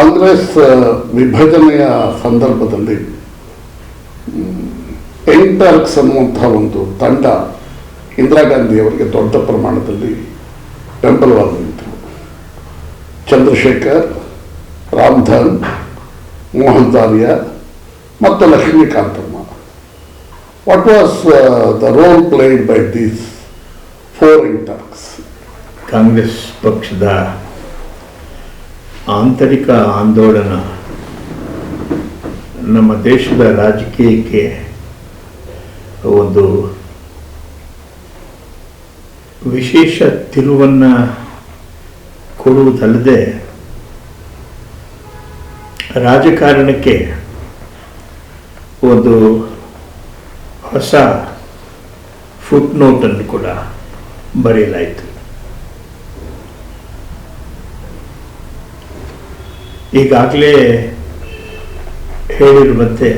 ಕಾಂಗ್ರೆಸ್ ವಿಭಜನೆಯ ಸಂದರ್ಭದಲ್ಲಿ ಎಂಟರ್ಕ್ಸ್ ಅನ್ನುವಂಥ ಒಂದು ತಂಡ ಇಂದಿರಾ ಗಾಂಧಿ ಅವರಿಗೆ ದೊಡ್ಡ ಪ್ರಮಾಣದಲ್ಲಿ ಬೆಂಬಲವಾಗಿ ಚಂದ್ರಶೇಖರ್, ರಾಮ್ಧನ್, ಮೋಹನ್ ದಾಲಿಯ ಮತ್ತು Lakshmikantamma what was the role played by these four ಇಂಟರ್ಕ್ಸ್ Congress ಪಕ್ಷದ ಆಂತರಿಕ ಆಂದೋಲನ ನಮ್ಮ ದೇಶದ ರಾಜಕೀಯಕ್ಕೆ ಒಂದು ವಿಶೇಷ ತಿರುವನ್ನು ಕೊಡುವುದಲ್ಲದೆ ರಾಜಕಾರಣಕ್ಕೆ ಒಂದು ಹೊಸ ಫುಟ್ನೋಟನ್ನು ಕೂಡ ಬರೆಯಲಾಯಿತು. ಈಗಾಗಲೇ ಹೇಳಿರುವಂತೆ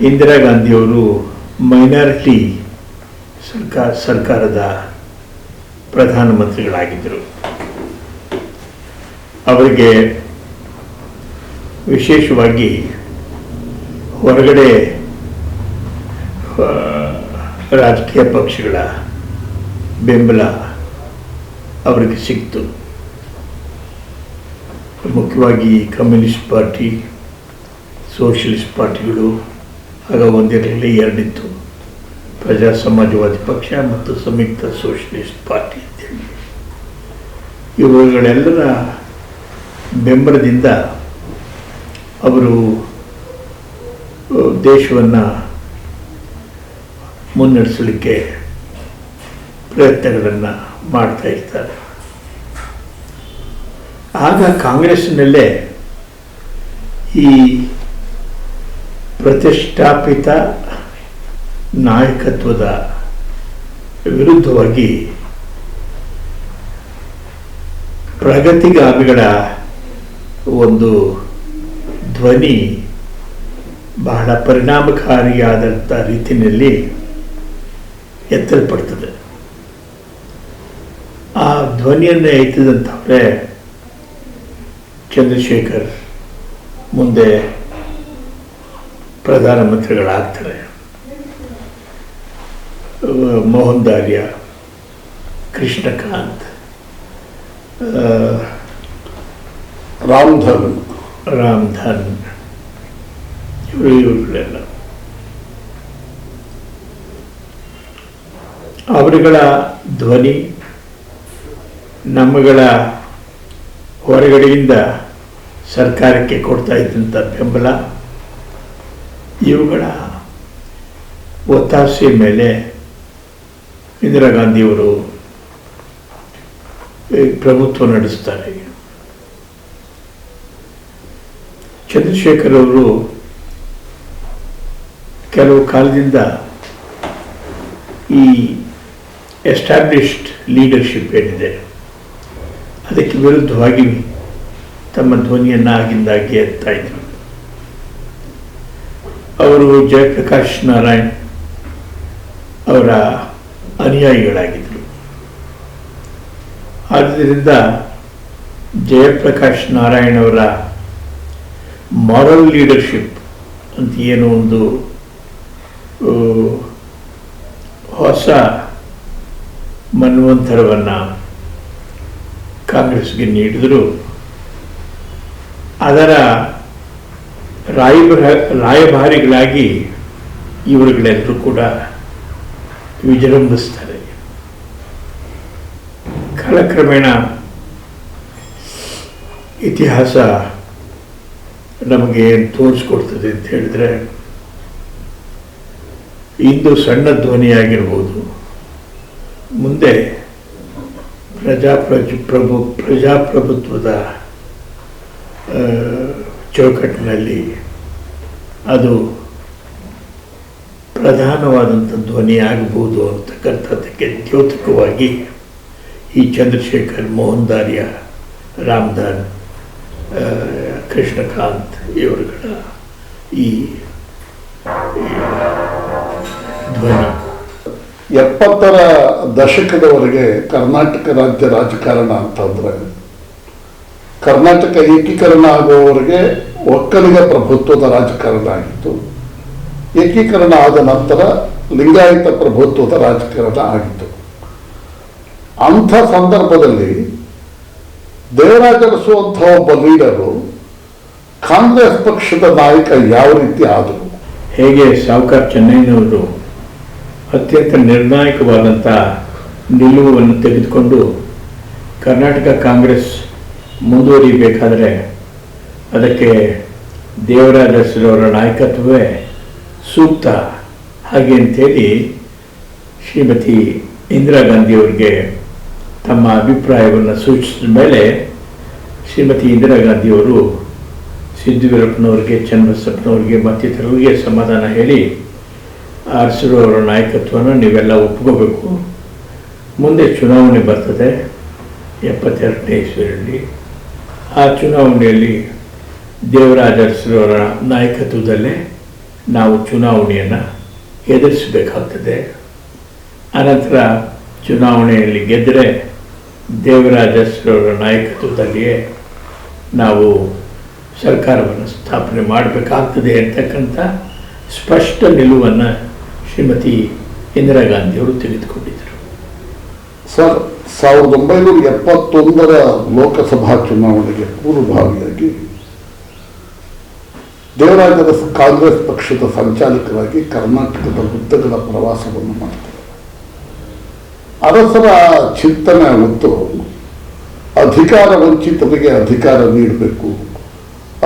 ಇಂದಿರಾ ಗಾಂಧಿಯವರು ಮೈನಾರಿಟಿ ಸರ್ಕಾರ ಸರ್ಕಾರದ ಪ್ರಧಾನಮಂತ್ರಿಗಳಾಗಿದ್ದರು. ಅವರಿಗೆ ವಿಶೇಷವಾಗಿ ಹೊರಗಡೆ ರಾಜಕೀಯ ಪಕ್ಷಗಳ ಬೆಂಬಲ ಅವರಿಗೆ ಸಿಕ್ತು. ಮುಖ್ಯವಾಗಿ ಕಮ್ಯುನಿಸ್ಟ್ ಪಾರ್ಟಿ ಸೋಷಲಿಸ್ಟ್ ಪಾರ್ಟಿಗಳು ಆಗ ಒಂದಿರಲಿ ಎರಡಿತ್ತು. ಪ್ರಜಾ ಸಮಾಜವಾದಿ ಪಕ್ಷ ಮತ್ತು ಸಂಯುಕ್ತ ಸೋಷಲಿಸ್ಟ್ ಪಾರ್ಟಿ ಅಂತೇಳಿ. ಇವುಗಳೆಲ್ಲರ ಬೆಂಬಲದಿಂದ ಅವರು ದೇಶವನ್ನು ಮುನ್ನಡೆಸಲಿಕ್ಕೆ ಪ್ರಯತ್ನಗಳನ್ನು ಮಾಡ್ತಾ ಇರ್ತಾರೆ. ಆಗ ಕಾಂಗ್ರೆಸ್ನಲ್ಲೇ ಈ ಪ್ರತಿಷ್ಠಾಪಿತ ನಾಯಕತ್ವದ ವಿರುದ್ಧವಾಗಿ ಪ್ರಗತಿಗಾಮಿಗಳ ಒಂದು ಧ್ವನಿ ಬಹಳ ಪರಿಣಾಮಕಾರಿಯಾದಂಥ ರೀತಿಯಲ್ಲಿ ಎತ್ತಲ್ಪಡ್ತದೆ. ಆ ಧ್ವನಿಯನ್ನು ಎತ್ತಿದಂಥವರೇ ಚಂದ್ರಶೇಖರ್ ಮುಂದೆ ಪ್ರಧಾನಮಂತ್ರಿಗಳಾಗ್ತಾರೆ ಮೋಹನ್ ದಾರ್ಯ ಕೃಷ್ಣಕಾಂತ್ ರಾಮ್ಧನ್ ರಾಮ್ಧನ್ ಇವರು ಇವರುಗಳೆಲ್ಲ. ಅವರುಗಳ ಧ್ವನಿ ನಮ್ಮಗಳ ಹೊರಗಡೆಯಿಂದ ಸರ್ಕಾರಕ್ಕೆ ಕೊಡ್ತಾ ಇದ್ದಂಥ ಬೆಂಬಲ ಇವುಗಳ ಒತ್ತಾಸೆ ಮೇಲೆ ಇಂದಿರಾ ಗಾಂಧಿಯವರು ಪ್ರಭುತ್ವ ನಡೆಸ್ತಾರೆ. ಚಂದ್ರಶೇಖರ್ ಅವರು ಕೆಲವು ಕಾಲದಿಂದ ಈ ಎಸ್ಟಾಬ್ಲಿಷ್ಡ್ ಲೀಡರ್ಶಿಪ್ ಏನಿದೆ, ಅದಕ್ಕೆ ವಿರುದ್ಧವಾಗಿ ತಮ್ಮ ಧ್ವನಿಯನ್ನು ಆಗಿಂದಾಗಿ ಎತ್ತಾ ಇದ್ರು ಅವರು ಜಯಪ್ರಕಾಶ್ ನಾರಾಯಣ್ ಅವರ ಅನುಯಾಯಿಗಳಾಗಿದ್ದರು. ಆದ್ದರಿಂದ ಜಯಪ್ರಕಾಶ್ ನಾರಾಯಣ್ ಅವರ ಮಾರಲ್ ಲೀಡರ್ಶಿಪ್ ಅಂತ ಏನೋ ಒಂದು ಹೊಸ ಮನ್ವಂತರವನ್ನು ಕಾಂಗ್ರೆಸ್ಗೆ ನೀಡಿದರು. ಅದರ ರಾಯಭ, ರಾಯಭಾರಿಗಳಾಗಿ ಇವರುಗಳೆಲ್ಲರೂ ಕೂಡ ವಿಜೃಂಭಿಸ್ತಾರೆ. ಕಾಲಕ್ರಮೇಣ ಇತಿಹಾಸ ನಮಗೆ ತೋರಿಸ್ಕೊಡ್ತದೆ ಅಂತ ಹೇಳಿದ್ರೆ, ಇಂದು ಸಣ್ಣ ಧ್ವನಿಯಾಗಿರ್ಬೋದು, ಮುಂದೆ ಪ್ರಜಾಪ್ರಜ, ಪ್ರಭು, ಪ್ರಜಾಪ್ರಭುತ್ವದ ಚೌಕಟ್ಟಿನಲ್ಲಿ ಅದು ಪ್ರಧಾನವಾದಂಥ ಧ್ವನಿಯಾಗಬಹುದು ಅಂತಕ್ಕಂಥದ್ದಕ್ಕೆ ದ್ಯೋತಕವಾಗಿ ಈ ಚಂದ್ರಶೇಖರ್ ಮೋಹನ್ ದಾರ್ಯ, ರಾಮದಾನ್ ಕೃಷ್ಣಕಾಂತ್ ಇವರುಗಳ ಈ ಧ್ವನಿ. ಎಪ್ಪತ್ತರ ದಶಕದವರೆಗೆ ಕರ್ನಾಟಕ ರಾಜ್ಯ ರಾಜಕಾರಣ ಅಂತಂದ್ರೆ ಕರ್ನಾಟಕ ಏಕೀಕರಣ ಆಗುವವರೆಗೆ ಒಕ್ಕಲಿಗ ಪ್ರಭುತ್ವದ ರಾಜಕಾರಣ ಆಗಿತ್ತು. ಏಕೀಕರಣ ಆದ ನಂತರ ಲಿಂಗಾಯತ ಪ್ರಭುತ್ವದ ರಾಜಕಾರಣ ಆಗಿತ್ತು. ಅಂಥ ಸಂದರ್ಭದಲ್ಲಿ ದೇವರಾಜರಿಸುವಂಥ ಒಬ್ಬ ಲೀಡರು ಕಾಂಗ್ರೆಸ್ ಪಕ್ಷದ ನಾಯಕ ಯಾವ ರೀತಿ ಆದರು? ಹೇಗೆ ಸಾವುಕಾರ್ ಚೆನ್ನೈನವರು ಅತ್ಯಂತ ನಿರ್ಣಾಯಕವಾದಂಥ ನಿಲುವನ್ನು ತೆಗೆದುಕೊಂಡು ಕರ್ನಾಟಕ ಕಾಂಗ್ರೆಸ್ ಮುಂದುವರಿಬೇಕಾದರೆ ಅದಕ್ಕೆ ದೇವರಾಜ ಅರಸರವರ ನಾಯಕತ್ವವೇ ಸೂಕ್ತ. ಹಾಗೆ ಅಂತೇಳಿ ಶ್ರೀಮತಿ ಇಂದಿರಾ ಗಾಂಧಿಯವರಿಗೆ ತಮ್ಮ ಅಭಿಪ್ರಾಯವನ್ನು ಸೂಚಿಸಿದ ಮೇಲೆ ಶ್ರೀಮತಿ ಇಂದಿರಾ ಗಾಂಧಿಯವರು ಸಿದ್ದುವೀರಪ್ಪನವ್ರಿಗೆ ಚನ್ನಬಸಪ್ಪನವರಿಗೆ, ಮತ್ತಿತರರಿಗೆ ಸಮಾಧಾನ ಹೇಳಿ ಅವರ ನಾಯಕತ್ವವನ್ನು ನೀವೆಲ್ಲ ಒಪ್ಕೋಬೇಕು. ಮುಂದೆ ಚುನಾವಣೆ ಬರ್ತದೆ, ಎಪ್ಪತ್ತೆರಡನೇ ಇಸ್ವಿಯಲ್ಲಿ ಆ ಚುನಾವಣೆಯಲ್ಲಿ ದೇವರಾಜ ಅರಸರವರ ನಾಯಕತ್ವದಲ್ಲೇ ನಾವು ಚುನಾವಣೆಯನ್ನು ಎದುರಿಸಬೇಕಾಗ್ತದೆ. ಅನಂತರ ಚುನಾವಣೆಯಲ್ಲಿ ಗೆದ್ದರೆ ದೇವರಾಜ ಅರಸರವರ ನಾಯಕತ್ವದಲ್ಲಿಯೇ ನಾವು ಸರ್ಕಾರವನ್ನು ಸ್ಥಾಪನೆ ಮಾಡಬೇಕಾಗ್ತದೆ ಅಂತಕ್ಕಂಥ ಸ್ಪಷ್ಟ ನಿಲುವನ್ನು ಶ್ರೀಮತಿ ಇಂದಿರಾ ಗಾಂಧಿಯವರು ತೆಗೆದುಕೊಂಡಿದ್ದರು. ಸರ್ ಸಾವಿರದ ಒಂಬೈನೂರ ಎಪ್ಪತ್ತೊಂದರ ಲೋಕಸಭಾ ಚುನಾವಣೆಗೆ ಪೂರ್ವಭಾವಿಯಾಗಿ ದೇವರಾಜರ ಕಾಂಗ್ರೆಸ್ ಪಕ್ಷದ ಸಂಚಾಲಕರಾಗಿ ಕರ್ನಾಟಕದ ಹುದ್ದೆಗಳ ಪ್ರವಾಸವನ್ನು ಮಾಡ್ತಾರೆ. ಅರಸರ ಚಿಂತನೆ ಮತ್ತು ಅಧಿಕಾರ ವಂಚಿತರಿಗೆ ಅಧಿಕಾರ ನೀಡಬೇಕು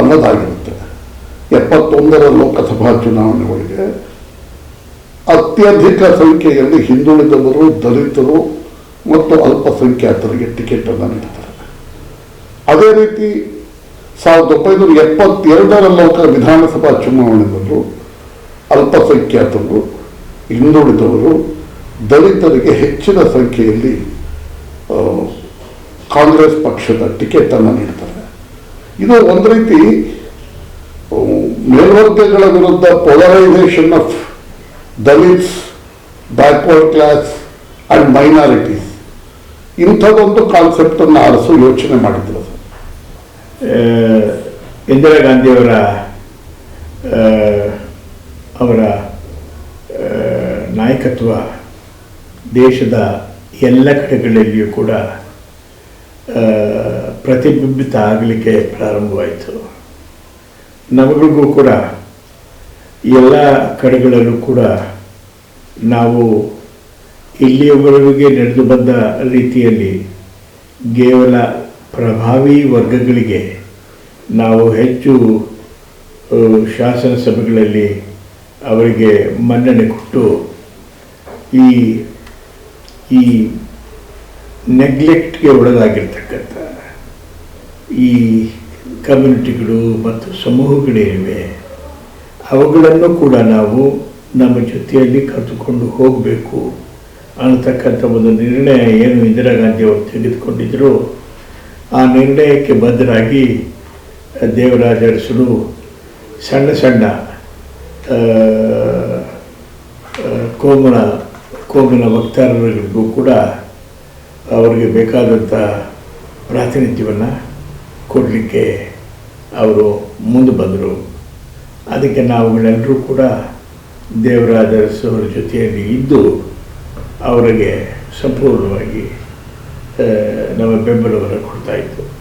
ಅನ್ನೋದಾಗಿರುತ್ತೆ. ಎಪ್ಪತ್ತೊಂದರ ಲೋಕಸಭಾ ಚುನಾವಣೆ ಒಳಗೆ ಅತ್ಯಧಿಕ ಸಂಖ್ಯೆಯಲ್ಲಿ ಹಿಂದುಳಿದವರು, ದಲಿತರು ಮತ್ತು ಅಲ್ಪಸಂಖ್ಯಾತರಿಗೆ ಟಿಕೆಟ್ ಅನ್ನು ನೀಡ್ತಾರೆ. ಅದೇ ರೀತಿ ಸಾವಿರದ ಒಂಬೈನೂರ ಎಪ್ಪತ್ತೆರಡರ ಲೋಕ ವಿಧಾನಸಭಾ ಬಂದು ಅಲ್ಪಸಂಖ್ಯಾತರು, ಹಿಂದುಳಿದವರು, ದಲಿತರಿಗೆ ಹೆಚ್ಚಿನ ಸಂಖ್ಯೆಯಲ್ಲಿ ಕಾಂಗ್ರೆಸ್ ಪಕ್ಷದ ಟಿಕೆಟ್ ಅನ್ನು ನೀಡ್ತಾರೆ. ಇದು ಒಂದು ರೀತಿ ಮೇಲ್ವರ್ಗಗಳ ವಿರುದ್ಧ polarisation of Dalits backward class and minorities ಇಂಥದ್ದೊಂದು ಕಾನ್ಸೆಪ್ಟನ್ನು ಆರಿಸು ಯೋಚನೆ ಮಾಡಿದ್ರು ಇಂದಿರಾ ಗಾಂಧಿಯವರ ಅವರ ನಾಯಕತ್ವ ದೇಶದ ಎಲ್ಲ ಕಡೆಗಳಲ್ಲಿಯೂ ಕೂಡ ಪ್ರತಿಬಿಂಬಿತ ಆಗಲಿಕ್ಕೆ ಪ್ರಾರಂಭವಾಯಿತು. ನಮಗಳಿಗೂ ಕೂಡ, ಎಲ್ಲ ಕಡೆಗಳಲ್ಲೂ ಕೂಡ ನಾವು ಇಲ್ಲಿಯವರೆಗೆ ನಡೆದು ಬಂದ ರೀತಿಯಲ್ಲಿ ಕೇವಲ ಪ್ರಭಾವಿ ವರ್ಗಗಳಿಗೆ ನಾವು ಹೆಚ್ಚು ಶಾಸನ ಸಭೆಗಳಲ್ಲಿ ಅವರಿಗೆ ಮನ್ನಣೆ ಕೊಟ್ಟು ಈ ಈ ನೆಗ್ಲೆಕ್ಟ್ಗೆ ಒಳಗಾಗಿರ್ತಕ್ಕಂಥ ಈ ಕಮ್ಯುನಿಟಿಗಳು ಮತ್ತು ಸಮೂಹಗಳೇನಿವೆ ಅವುಗಳನ್ನು ಕೂಡ ನಾವು ನಮ್ಮ ಜೊತೆಯಲ್ಲಿ ಕರೆದುಕೊಂಡು ಹೋಗಬೇಕು. ಅನ್ನತಕ್ಕಂಥ ಒಂದು ನಿರ್ಣಯ ಏನು ಇಂದಿರಾ ಗಾಂಧಿ ಅವರು ತೆಗೆದುಕೊಂಡಿದ್ದರು ಆ ನಿರ್ಣಯಕ್ಕೆ ಬದ್ಧರಾಗಿ ದೇವರಾಜ ಅರಸರು ಸಣ್ಣ ಸಣ್ಣ ಕೋಮನ, ಕೋಮಿನ ವಕ್ತಾರರಿಗೂ ಕೂಡ ಅವರಿಗೆ ಬೇಕಾದಂಥ ಪ್ರಾತಿನಿಧ್ಯವನ್ನು ಕೊಡಲಿಕ್ಕೆ ಅವರು ಮುಂದೆ ಬಂದರು. ಅದಕ್ಕೆ ನಾವುಗಳೆಲ್ಲರೂ ಕೂಡ ದೇವರಾಜ ಅರಸು ಜೊತೆಯಲ್ಲಿ ಇದ್ದು ಅವರಿಗೆ ಸಂಪೂರ್ಣವಾಗಿ ನಮ್ಮ ಬೆಂಬಲವನ್ನು ಕೊಡ್ತಾ ಇತ್ತು.